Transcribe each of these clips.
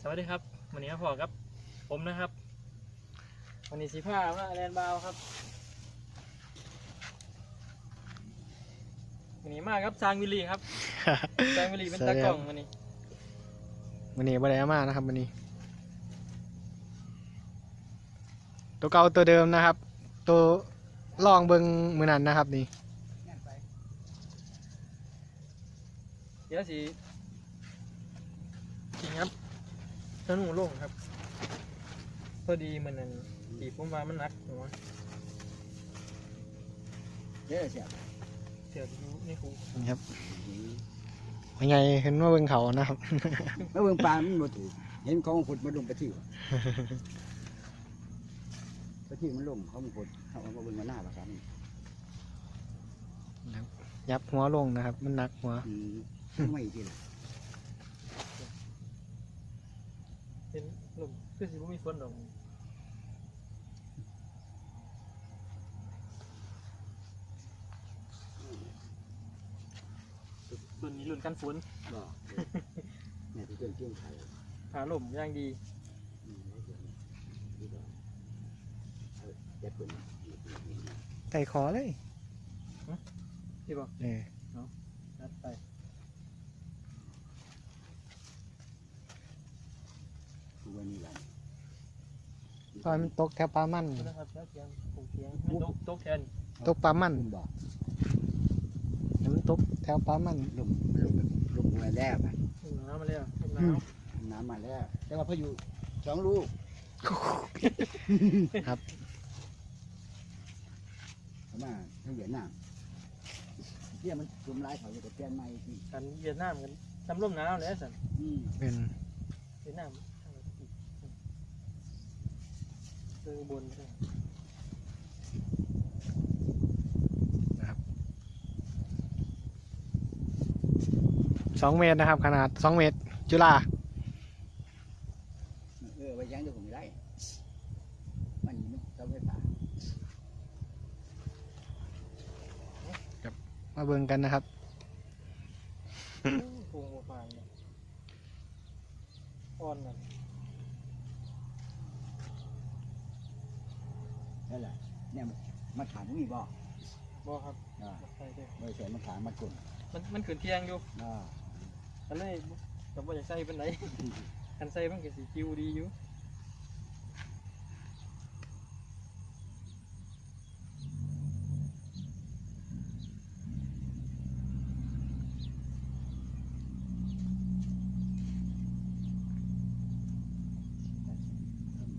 สวัสดีครับวันนี้มาพอครับ ผมนะครับวันนี้สีผ้ามาแลนบาวครับวันนี้มาครับซางวิลลี่ครับซางวิลลี่เป็นตากล้องวันนี้วันนี้บ่ได้เอามานะครับวันนี้ ตัวเก่าตัวเดิมนะครับ ตัวลองเบิงมือนั้นนะครับนี่ ดี๋ยวสีจริงครับธนูลงครับ พอดีมันนั่นตีผมว่ามันหนักหัวเยอะเสียเสียบอยู่ในหูนี่ครับยังไงเห็นว่าเบิงเขานะครับ แล้วเบิ่งปลามันบ่ถูกเห็นของขุดมาลงไปที่วะไปที่มันลงเขามันขุดเขาเอามาเบิ่งมาหน้าปลาครับยับหัวลงนะครับ มันหนักหัว อืม ไม่อีกทีละเป็นลมคือสิบ่มีฝนดอกรุ่นนี้รุ่นกันฝนบ่เนี่ยที่เกินเที่ยงไทยผาลมอย่างดีอืมแล้วเดี๋ยวนี่ก็เอาเจ็บปืนไก่ขอเลยที่บอกเออ นัดไป คือวันนี้แหละ ตอนมันตกแถวปลามันนะครับแล้วเทียงปลูกเทียงให้ตกตกแทนตกปลามันคุณบอกมันตกแถวปลามันลมลมลมหัวแล้วไปน้ำมาแล้วน้อืมำน้ำมาแล้วแต่ว่าพายุสองลูกครับเข้ามาทั้งเวียดนามเที่ยมันจุ่มลายเขาจะเปลี่ยนใหม่ที่กันเวียดนามกันทำร่มหนาวแล้วสันอืมเป็นเวียดนาม เจอบนใช่สองเมตรนะครับ ขนาดสองเมตร จุฬาเออไว้ยังเดี๋ยวผมไม่ได้มันมันเสาไฟฟ้ามาเบิ่งกันนะครับปลูกออกมาเนี่ยอ่อนนั่น นั่นแหละเนี่ยมาถามมีบ่บ่ครับอ่าบ่ใช่เด้อไม่ใช่มาถามมากลุ่มมันมันขึ้นเที่ยงอยู่อ่า ก็เลยก็บ่อยากใส่เป็นไหน คันใส่มันก็สิคิวดีอยู่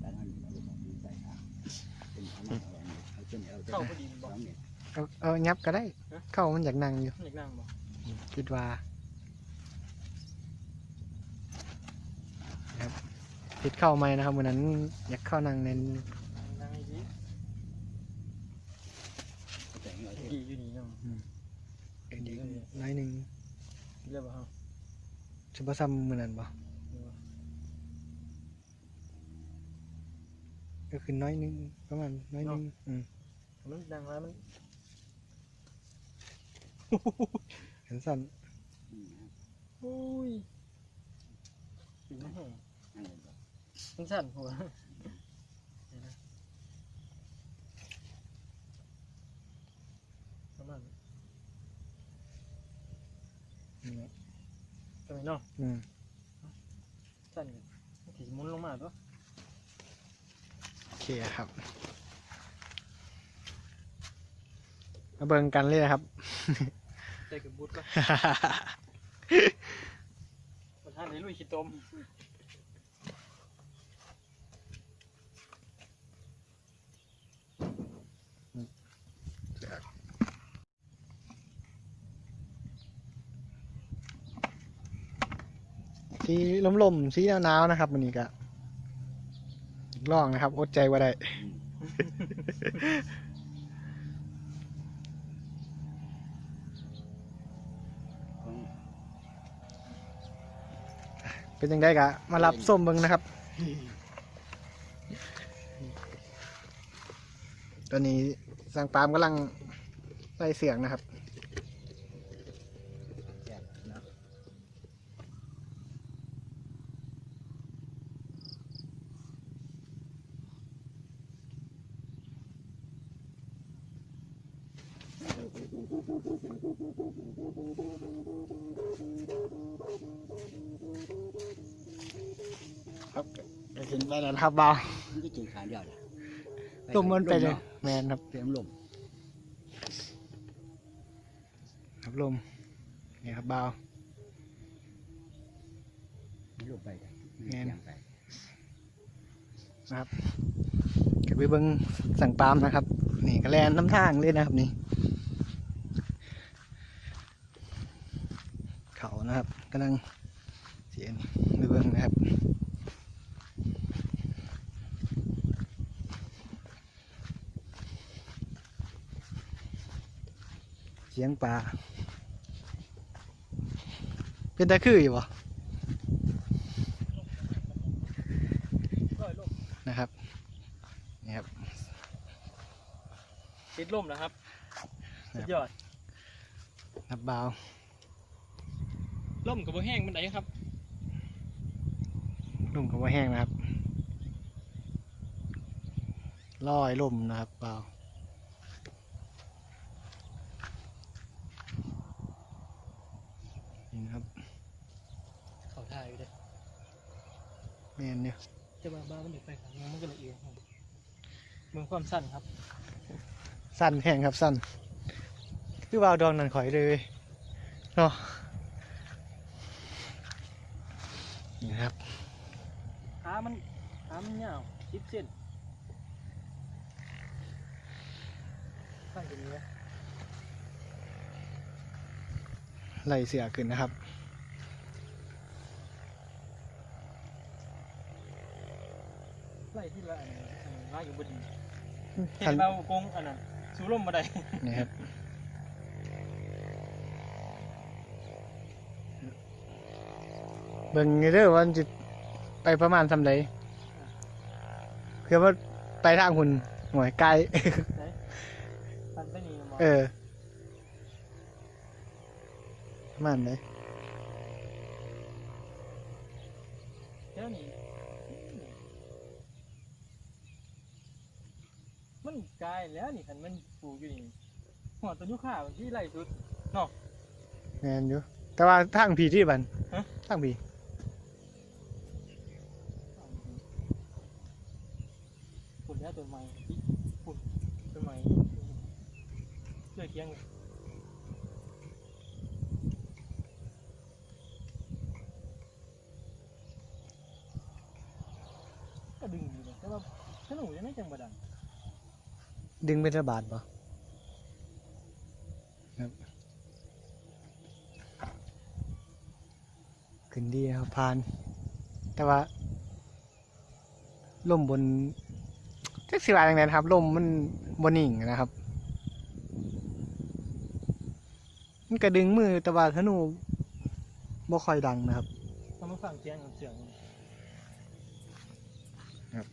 แต่นั่นเอาลงมาดูใส่ทางเป็นเอามาเอาอันนี้ เอาเส้นเอาเข้าพอดีสบ่องเมตรเอาเอายับก็ได้ ฮะ เข้ามันอยากนั่งอยู่ อยากนั่งบ่คิดว่าครับติดเข้าไหมนะครับวันนั้นอยากเข้านั่งในนั่งให้ดีแต่งเอาเส้นดีอยู่นี่เนาะเอ็นดีน้อยหนึ่งเรียกว่าเฮาชุบซัมมือนั้นบ่ก็คือน้อยหนึ่งประมาณน้อยหนึ่งอืม มันดังแล้วมัน เห็นสั้นอืมโอ้ยถึงแห้งอันนี้บ่มันสั่นหัวเดี๋ยวนะประมาณนี้ตรงนี้เนาะอืมสั่นกันถีหมุนลงมาตัวโอเคครับ มาเบิ่งกันเลยนะครับใจกับบุตรก็ประธานได้ลุยขี้ตมสีลมๆสีหนาวๆนะครับวันนี้ก็ลองนะครับ อดใจว่าได้ เป็นยังไงกะมารับส้มเบิงนะครับ ตอนนี้สางปามกำลังไล่เสียงนะครับ ครับก็เห็นไปแล้วนะครับบ่าวมันก็จีขาเดียวเลยลมมันไปเลยนาะแมนครับเสียงลมครับลมนี่ครับบ่าวลมไปเลยแม่นเสียงไปนะครับก็ไปเบิ้งสั่งปาล์มนะครับ นี่ก็แลนน้ำทางเลยนะครับนี่เขานะครับกำลังเสียนไปเบิ้งนะครับ สียงปลาเป็นตะคืออยู่บ่ร้อยลมนะครับนี่ครับติดลมนะครับครับสุดยอดนับบาวลมกับบ่แห้งมันไหนครับลมเขาว่าแห้งนะครับลอยลมนะครับบาวนี่นะครับ เขา ถ่ายอยู่เลยแมนเนี่ยจะมาบ้ามันเด็กไปครับมันก็ละเอียดครับเมืองความสั้นครับ สั้นแห้งครับสั้นคือบาวดองนั่นข่อยเลยเนาะนี่นะครับขามันขามันยาวสิบเซนสั้นกว่านี้นะไล่เสียขึ้นนะครับ ไล่ ที่ละอันอันว่าอยู่บนดินเห็คันนเบากงอันนั้นสูลมมาได้นี่ครับเบิ่งเด้อว่ามันจะไปประมาณสำใดคือว่าไปทางหุ่นหน่วยไกลปันไปนี่นะหมอเออประมาณไหนเดี๋ยวนี้ มันกลายแล้วนี่คันมันปลูกอยู่นี่หัวต้นยุค่าที่ไล่สุด แมนอยู่แต่ว่าทางผีที่บันฮะ ทางผีฝุ่นแล้วตัวใหม่ที่ฝุ่นตัวใหม่เลือเคียงเลยก็ดึงอยู่เนี่ยแต่ว่าถ้าหนูยังไม่จังบดัง ดึงเป็นระบาดป่ะครับขึ้นดีครับพาน แต่ว่าลมบนแท็กซี่ว่าอย่างไรนะครับลมมันบนนิ่งนะครับ มันกระดึงมือแต่ว่าธนูบ่ค่อยดังนะครับทำให้ฟังเสียงเสียงครับ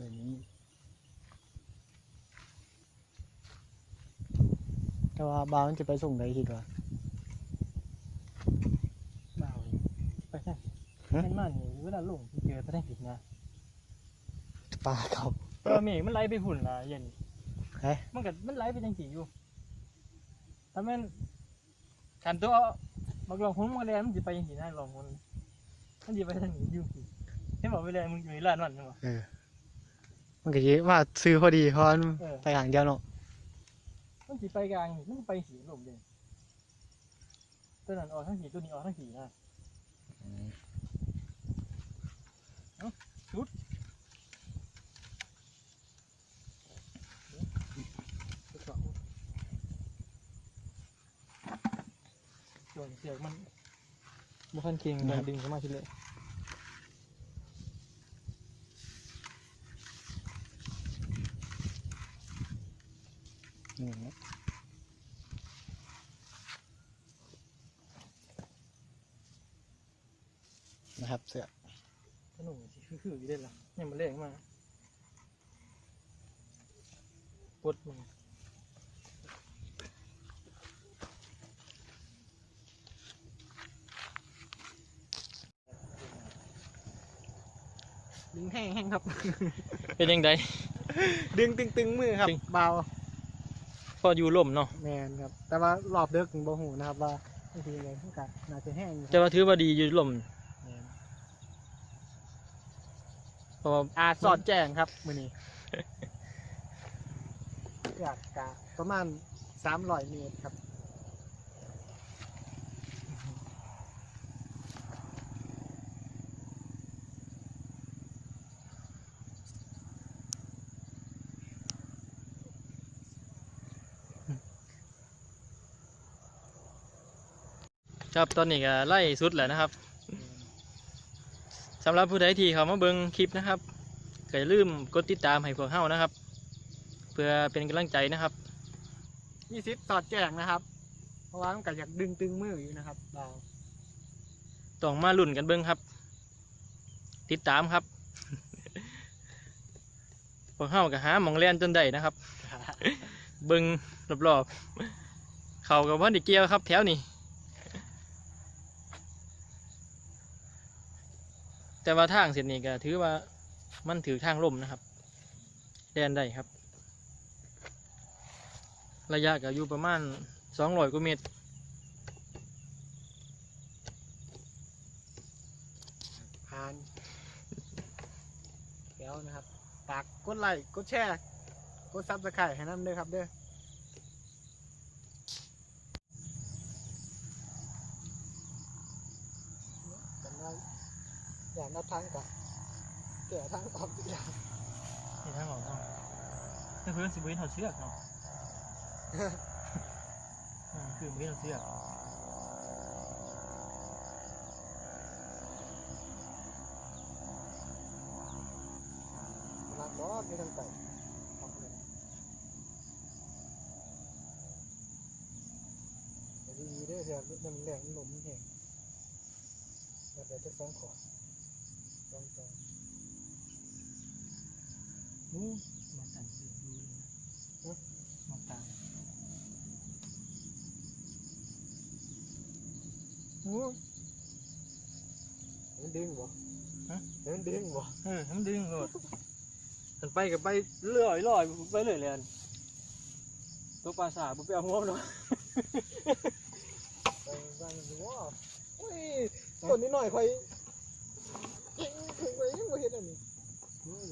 ค่อยนี้ แต่ว่าบาวมันจะไปส่งได้คิดว่าเบาเลยไปใช่ฮะเห็นมากนี่เวลาลงเจอตะได้ผิดนะปลาครับเพราะว่าเมฆมันไหลไปหุ่นละเย็นเฮ้ยมันก็มันไหลไปจังสีอยู่ถ้ามันขันตัวเอาบักลองหุ่นมันแลนมันจะไปจังสีได้ลองหุ่นมันจะไปทางนี้อยู่เห็นบอกไปแลนมึงอยู่ในร้านมันใช่ปะเออ มันก็เยอะว่าซื้อพอดีเพราะมันเออ ไปห่างเดียวเนาะมันจะไปกลางนี่มันก็ไปสีลมเด่นตัวนั้นออกทั้งสีตัวนี้ออกทั้งสีนะชุดทดสอบส่วนเสียงมันบุคันเคียงการดึงเข้ามาทีเลย นี่นะนะครับเสือขนมคือคืออยู่ได้ละยังมาเล่งมาปวดมันดึงแห้งแห้งครับ เป็นยังไงดึงตึงตึงมือครับตึงเบา พออยู่ล่มเนาะแมนครับ แต่ว่ารอบเดึกถึงบ่หูนะครับว่าบางทีอะไรมันก็น่าจะแห้งอยู่คแต่รับว่าถือว่าดีอยู่ล่มแม่นเพราะว่าอาจสอดแจ้งครับมือนี้ อยากกะประมาณสามร้อยเมตรครับ ครับตอนนี้ก็ไล่สุดแล้วนะครับสำหรับผู้ใดที่เขามาเบิ่งคลิปนะครับก็อย่าลืมกดติดตามให้พวกเฮานะครับ เพื่อเป็นกำลังใจนะครับ มีสิทธิ์สอดแจ้งนะครับ เพราะว่ามันก็อยากดึงตึงมืออยู่นะครับเบาต้องมาลุ่นกันเบิ่งครับ ติดตามครับ พวกเฮาก็หาหมองแล่นจนได้นะครับ เบิ่งรอบๆเขากับว่าดิเกียวครับแถวนี้ แต่ว่าทางเส้นนี้ก็ถือว่ามันถือทางล่มนะครับแดนได้ครับ ระยะก็อยู่ประมาณสองร้อยกว่าเมตรผ่านแล้วนะครับฝากกดไลค์กดแชร์กดซับสไครต์ให้น้ำด้วยครับเด้อกันว่า อย่างนับทั้งกับแก่ทั้งออกอีกอย่างนี่ทางออกเนาะนี่คือสิบวินถอดเชือกเนาะอืมคือวินถอดเชือกรักบอสไม่ต้องใส่ออกเลยแต่ดีเด้อเดี๋ยวมันแรงมันลมมันแห้งแล้วเดี๋ยวจะสองขอด สองตอนนี่มาตันดูดูเลยนะมาตันโอ้ยมันดึงบ่ฮะมันดึงบ่เออให้มันดึงโลดมันไปกับไปเลื่อยลอยไปเรื่อยเลยอันตัวปลาสาบุไปเอาหัวมันเนาะไปบ้านมันดูว่าโอ้ยต้นนี้หน่อยค่อยยิง ถึงไปยังบ่เห็นอันนี้โอ้ย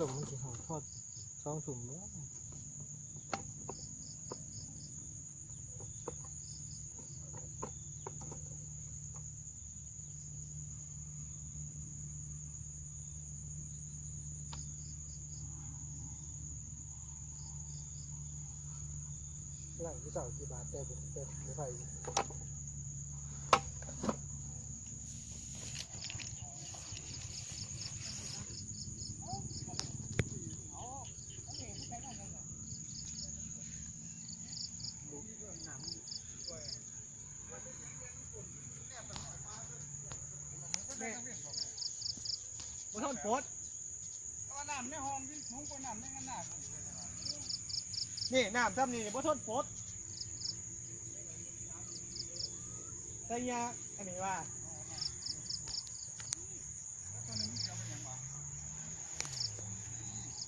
ลมมันสิหอดทอดสองถุงเนาะหลังที่เสากี่บาทแต่ผมแต่ไม่ โพดน้ำในห้องที่สูงกว่าน้ำในขนาดนี่น้ำทำนี่บ่ทนโพดแต่ยาอันนี้ว่า